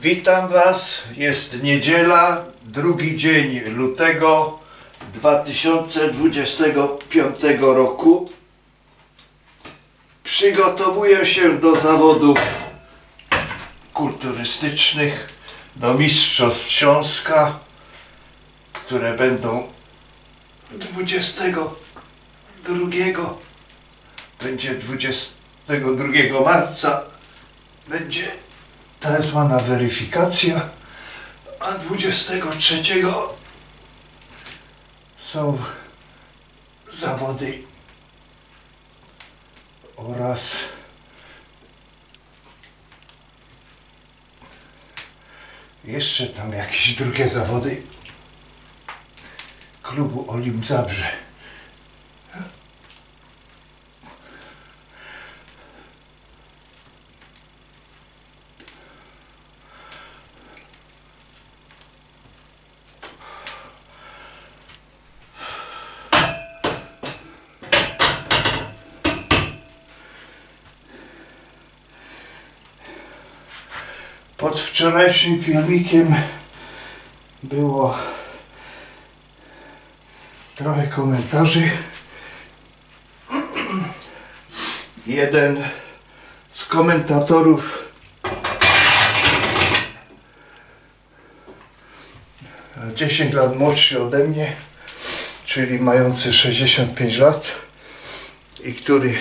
Witam Was. Jest niedziela, drugi dzień lutego 2025 roku. Przygotowuję się do zawodów kulturystycznych, do Mistrzostw Śląska, które będą 22 będzie 22 marca będzie tak zwana weryfikacja, a 23 są zawody oraz jeszcze tam jakieś drugie zawody klubu Olimp Zabrze. Pod wczorajszym filmikiem było trochę komentarzy. Jeden z komentatorów dziesięć lat młodszy ode mnie, czyli mający 65 lat i który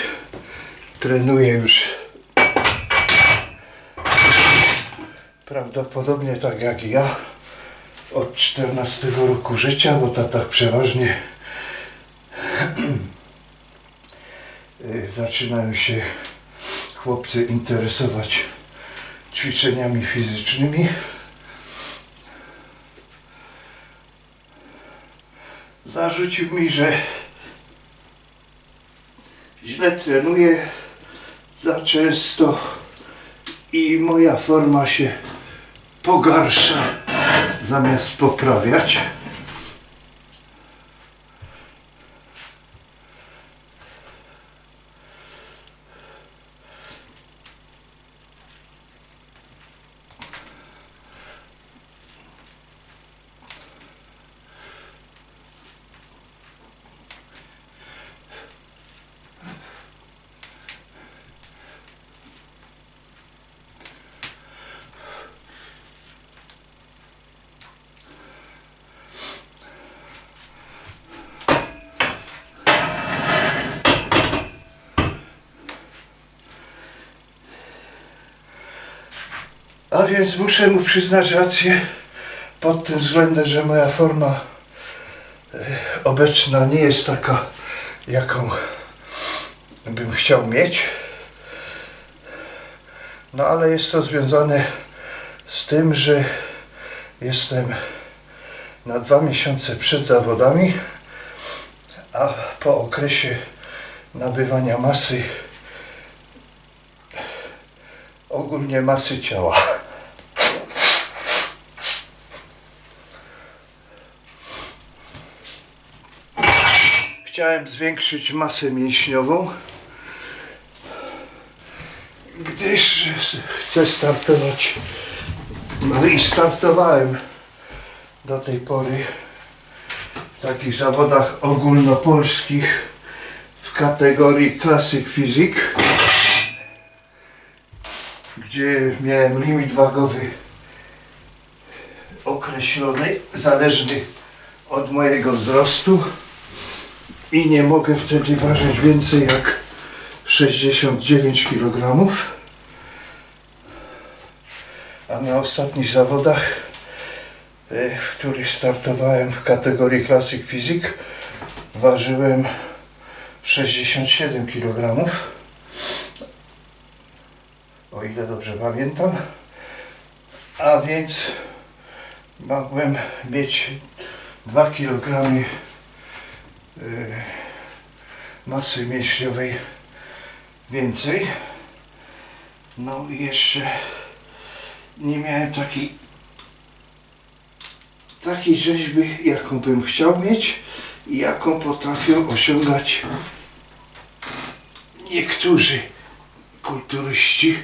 trenuje już Prawdopodobnie tak jak ja od 14 roku życia, bo to tak przeważnie zaczynają się chłopcy interesować ćwiczeniami fizycznymi. Zarzucił mi, że źle trenuję za często i moja forma się pogarsza zamiast poprawiać. Więc muszę mu przyznać rację pod tym względem, że moja forma e, obecna nie jest taka, jaką bym chciał mieć. No ale jest to związane z tym, że jestem na dwa miesiące przed zawodami, a po okresie nabywania masy, ogólnie masy ciała. Chciałem zwiększyć masę mięśniową, gdyż chcę startować. No i startowałem do tej pory w takich zawodach ogólnopolskich w kategorii Classic Physique, gdzie miałem limit wagowy określony, zależny od mojego wzrostu i nie mogę wtedy ważyć więcej jak 69 kg. A na ostatnich zawodach, e, w których startowałem w kategorii Classic Physique, ważyłem 67 kg. O ile dobrze pamiętam. A więc mogłem mieć 2 kg y, masy mięśniowej więcej. No i jeszcze nie miałem takiej takiej rzeźby, jaką bym chciał mieć i jaką potrafią osiągać niektórzy kulturyści.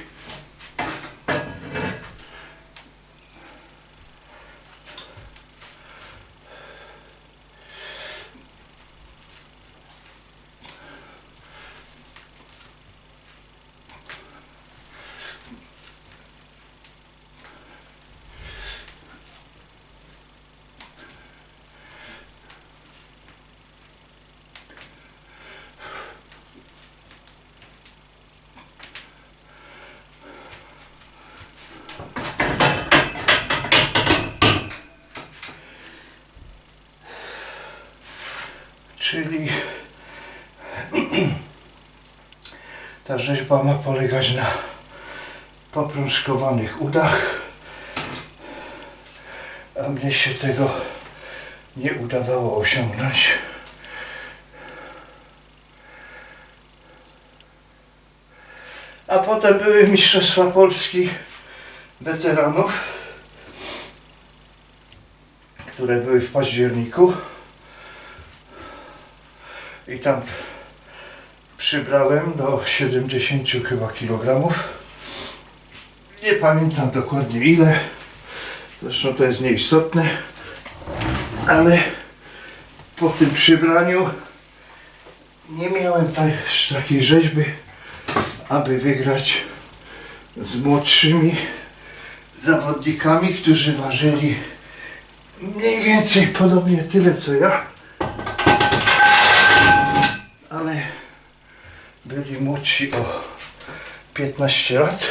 Ta rzeźba ma polegać na poprążkowanych udach, a mnie się tego nie udawało osiągnąć. A potem były Mistrzostwa Polski weteranów, które były w październiku. I tam przybrałem do 70 chyba kilogramów. Nie pamiętam dokładnie ile. Zresztą to jest nieistotne. Ale po tym przybraniu nie miałem też takiej rzeźby, aby wygrać z młodszymi zawodnikami, którzy ważyli mniej więcej podobnie tyle co ja. Ale byli młodsi o 15 lat.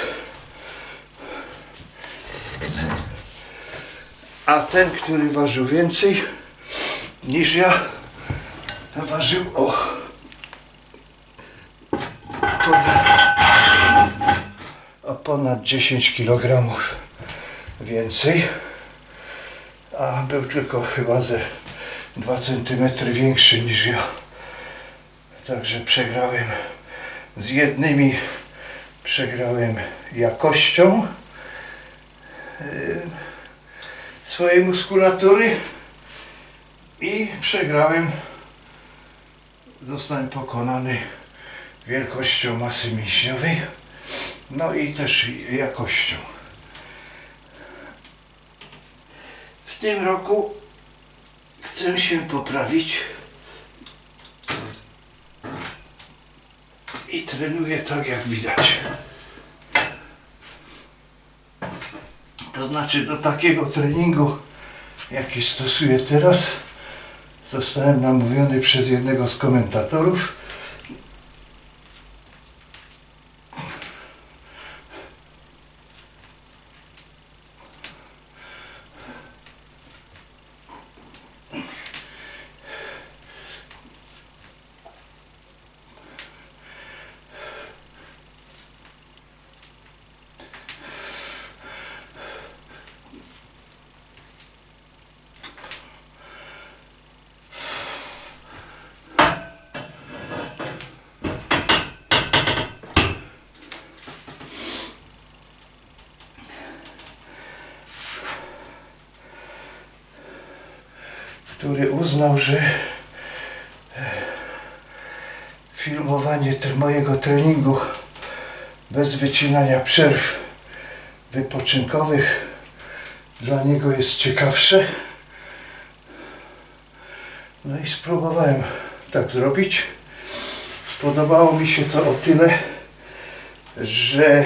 A ten, który ważył więcej niż ja, ważył o ponad, o ponad 10 kg więcej. A był tylko chyba ze 2 cm większy niż ja. Także przegrałem z jednymi, przegrałem jakością yy, swojej muskulatury i przegrałem, zostałem pokonany wielkością masy mięśniowej, no i też jakością. W tym roku chcę się poprawić i trenuję tak jak widać. To znaczy do takiego treningu, jaki stosuję teraz, zostałem namówiony przez jednego z komentatorów. Który uznał, że e, filmowanie mojego treningu bez wycinania przerw wypoczynkowych dla niego jest ciekawsze. No i spróbowałem tak zrobić. Spodobało mi się to o tyle, że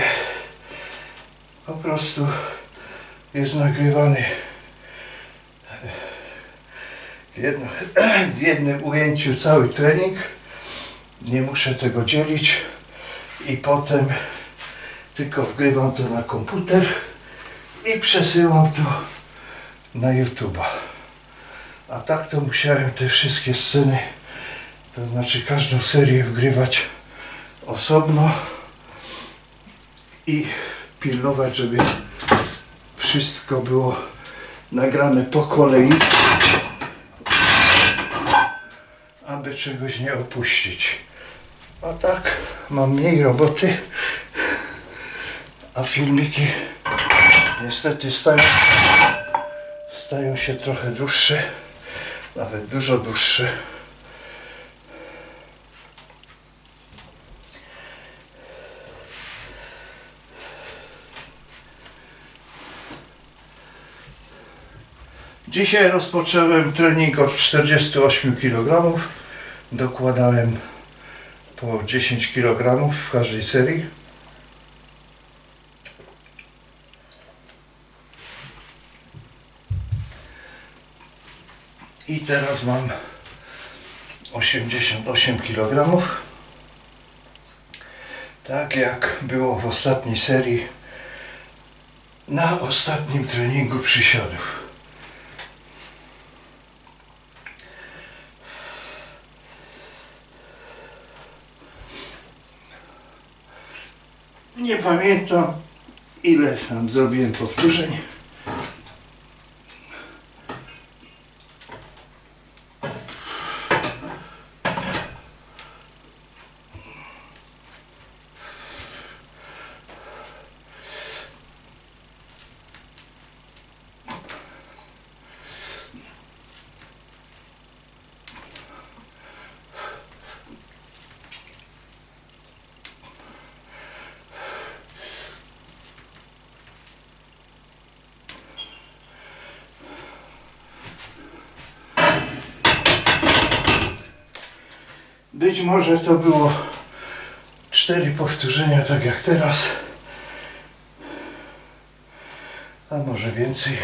po prostu jest nagrywany w jednym, w jednym ujęciu cały trening. Nie muszę tego dzielić i potem tylko wgrywam to na komputer i przesyłam to na YouTube'a. A tak to musiałem te wszystkie sceny, to znaczy każdą serię wgrywać osobno i pilnować, żeby wszystko było nagrane po kolei aby czegoś nie opuścić. A tak mam mniej roboty, a filmiki niestety stają, stają się trochę dłuższe, nawet dużo dłuższe. Dzisiaj rozpocząłem trening od 48 kg. Dokładałem po 10 kg w każdej serii. I teraz mam 88 kg. Tak jak było w ostatniej serii na ostatnim treningu przysiadów. Nie pamiętam ile tam zrobiłem powtórzeń. Być może to było cztery powtórzenia, tak jak teraz. A może więcej.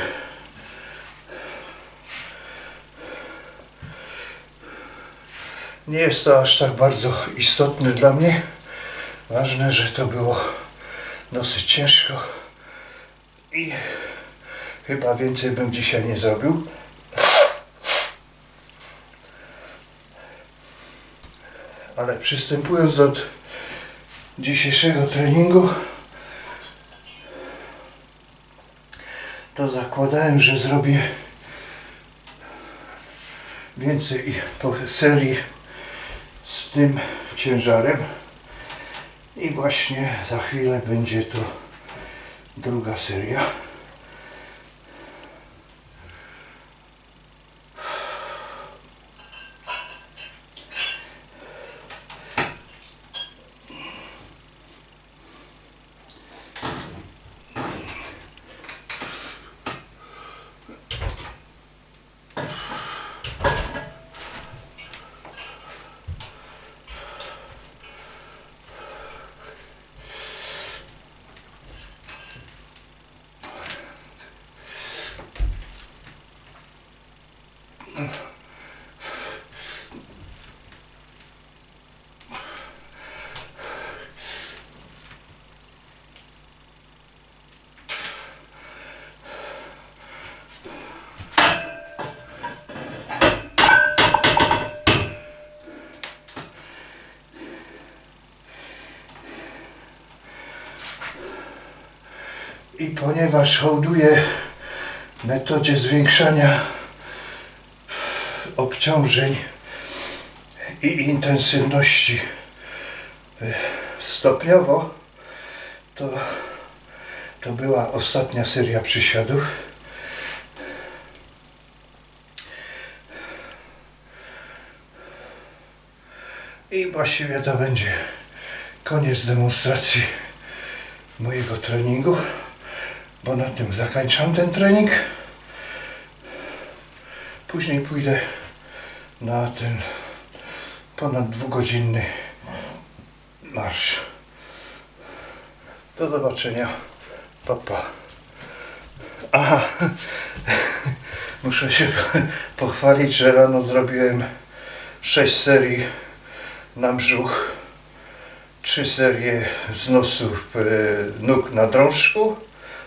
Nie jest to aż tak bardzo istotne dla mnie. Ważne, że to było dosyć ciężko i chyba więcej bym dzisiaj nie zrobił. Ale przystępując do dzisiejszego treningu, to zakładałem, że zrobię więcej serii z tym ciężarem. I właśnie za chwilę będzie to druga seria. I ponieważ hołduję metodzie zwiększania obciążeń i intensywności y, stopniowo, to, to była ostatnia seria przysiadów. I właściwie to będzie koniec demonstracji mojego treningu, bo na tym zakończam ten trening. Później pójdę na ten ponad dwugodzinny marsz. Do zobaczenia. Papa. Aha. Muszę się pochwalić, że rano zrobiłem 6 serii na brzuch, 3 serie wznosów e, nóg na drążku,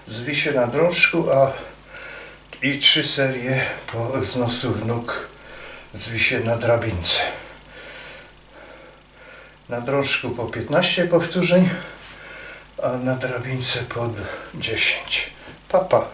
zwisie na drążku, a i 3 serie po wznosów nóg zwisie na drabince. Na drążku po 15 powtórzeń, a na drabince po 10. Papa.